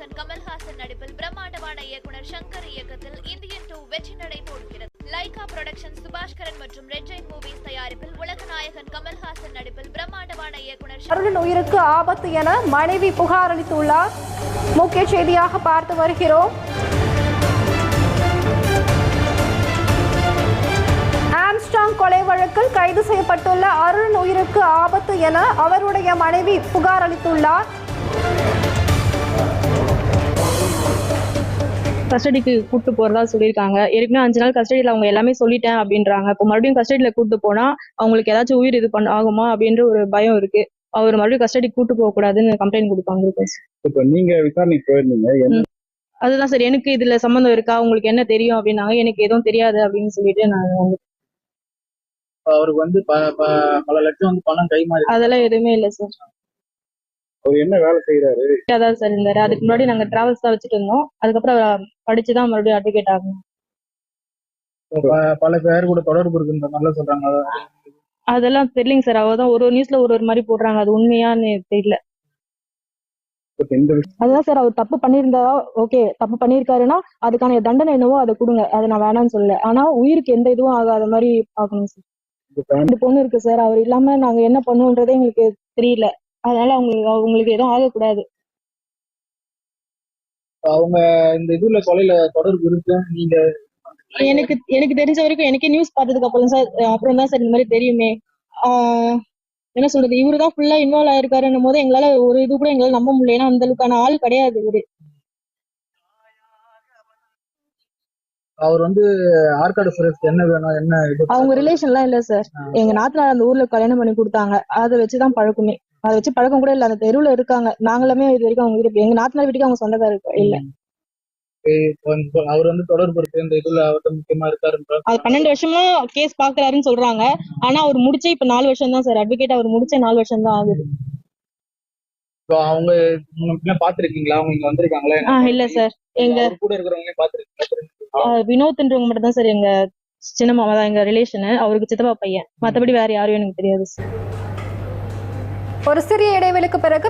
நாயகன் கமல்ஹாசன் நடிப்பில் பிரம்மாண்டமான இயக்குனர் சங்கர் இயக்கத்தில் இந்தியன் டூ வெற்றி நடை போடுகிறது. லைகா புரொடக்ஷன் சுபாஷ்கரன் மற்றும் ரெட் ஜெயின் மூவிஸ் தயாரிப்பில் உலக நாயகன் கமல்ஹாசன் நடிப்பில் பிரம்மாண்டமான இயக்குனர் சங்கர் உயிருக்கு ஆபத்து என மனைவி புகார் அளித்துள்ளார். முக்கிய செய்தியாக பார்த்து வருகிறோம். ஆம்ஸ்டாங் கொலை வழக்கில் கைது செய்யப்பட்டுள்ள அருண் உயிருக்கு ஆபத்து என அவருடைய மனைவி புகார் அளித்துள்ளார். கஸ்டடிக்கு கூட்டு போறதா சொல்லியிருக்காங்க. ஏற்கனவே அஞ்சு நாள் கஸ்டடியில் அவங்க எல்லாமே சொல்லிட்டேன் அப்படின்றாங்க. இப்போ மறுபடியும் கஸ்டடியில் கூட்டு போனா அவங்களுக்கு ஏதாச்சும் உயிர் இது பண்ண ஆகுமா அப்படின்ற ஒரு பயம் இருக்கு. அவர் மறுபடியும் கஸ்டடி கூட்டு போக கூடாதுன்னு கம்ப்ளைண்ட் கொடுப்பாங்க இப்ப நீங்க விசாரணைக்கு போயிருந்தீங்க. அதுதான் சார் எனக்கு இதுல சம்மந்தம் இருக்கா? உங்களுக்கு என்ன தெரியும் அப்படின்னாங்க. எனக்கு எதுவும் தெரியாது அப்படின்னு சொல்லிட்டு நான் அவருக்கு வந்து பல லட்சம் வந்து பணம் கை மாறி அதெல்லாம் எதுவுமே இல்லை சார். அவர் என்ன வேலை செய்யறாரு தான் சார் இருந்தாரு அதுக்கு முன்னாடி நாங்க டிராவல்ஸ் தான் வச்சுட்டு இருந்தோம். அதுக்கப்புறம் அவர் படிச்சுதான் மறுபடியும் அட்வொகேட் ஆகணும். பல பேர் கூட தொடர்பு இருக்குன்ற மாதிரிலாம் சொல்றாங்க. அதெல்லாம் தெரியலைங்க சார். அவ தான் ஒரு ஒரு நியூஸ்ல ஒரு ஒரு மாதிரி போடுறாங்க. அது உண்மையான்னு தெரியல. அதுதான் சார் அவர் தப்பு பண்ணியிருந்தா ஓகே தப்பு பண்ணியிருக்காருன்னா அதுக்கான தண்டனை என்னவோ அதை கொடுங்க. அதை நான் வேணாம்னு சொல்லல. ஆனா உயிருக்கு எந்த இதுவும் ஆகாத மாதிரி பார்க்கணும் சார். ரெண்டு பொண்ணு இருக்கு சார். அவர் இல்லாம நாங்க என்ன பண்ணுவோன்றதே எங்களுக்கு தெரியல. அதனால அவங்களுக்கு அவங்களுக்கு எதுவும் ஆகக்கூடாது. அவங்க இந்த இதுல கொலையில தொடர்பு இருக்கு நீங்க எனக்கு எனக்கு தெரிஞ்ச வரைக்கும் எனக்கே நியூஸ் பார்த்ததுக்கு அப்புறம் சார் அப்புறம் தான் சார் இந்த மாதிரி தெரியுமே. என்ன சொல்றது இவரு தான் ஃபுல்லா இன்வால்வ் ஆயிருக்காருன்னும் போது எங்களால ஒரு இது கூட எங்களால நம்ப முடியல. ஏன்னா அந்த அளவுக்கான ஆள் கிடையாது இவரு. அவர் வந்து ஆற்காடு சுரேஷ் என்ன வேணும் என்ன அவங்க ரிலேஷன்லாம் இல்ல சார் எங்க நாத்தனார் அந்த ஊர்ல கல்யாணம் பண்ணி கொடுத்தாங்க. அதை வச்சுதான் பழக்கமே. அதை வச்சு பழக்கம் கூட இல்ல. அந்த தெருவுல இருக்காங்க. நாங்களுமே இது வரைக்கும் அவங்க வீட்டு எங்க நாத்தனார் வீட்டுக்கு அவங்க சொந்தக்காரர் இல்ல. அவர் வந்து தொடர்பு இருக்கு. இந்த இதுல அவர்கிட்ட முக்கியமா இருக்காருன்ற அது பன்னெண்டு வருஷமா கேஸ் பாக்குறாருன்னு சொல்றாங்க. ஆனா அவர் முடிச்சே இப்ப நாலு வருஷம் தான் சார். அட்வொகேட் அவர் முடிச்ச நாலு வருஷம் தான் ஆகுது. அவங்க பாத்திருக்கீங்களா? அவங்க இங்க வந்திருக்காங்களா? இல்ல சார். எங்க கூட இருக்கிறவங்க பாத்திருக்கீங்களா? வினோத்ன்றவங்க மட்டும் தான் சார். எங்க சின்ன மாமா தான் எங்க ரிலேஷனு அவருக்கு சித்தப்பா பையன். மத்தபடி வேற யாரும் எனக்கு தெரியாது சார். ஒரு சிறிய இடைவெளிக்கு பிறகு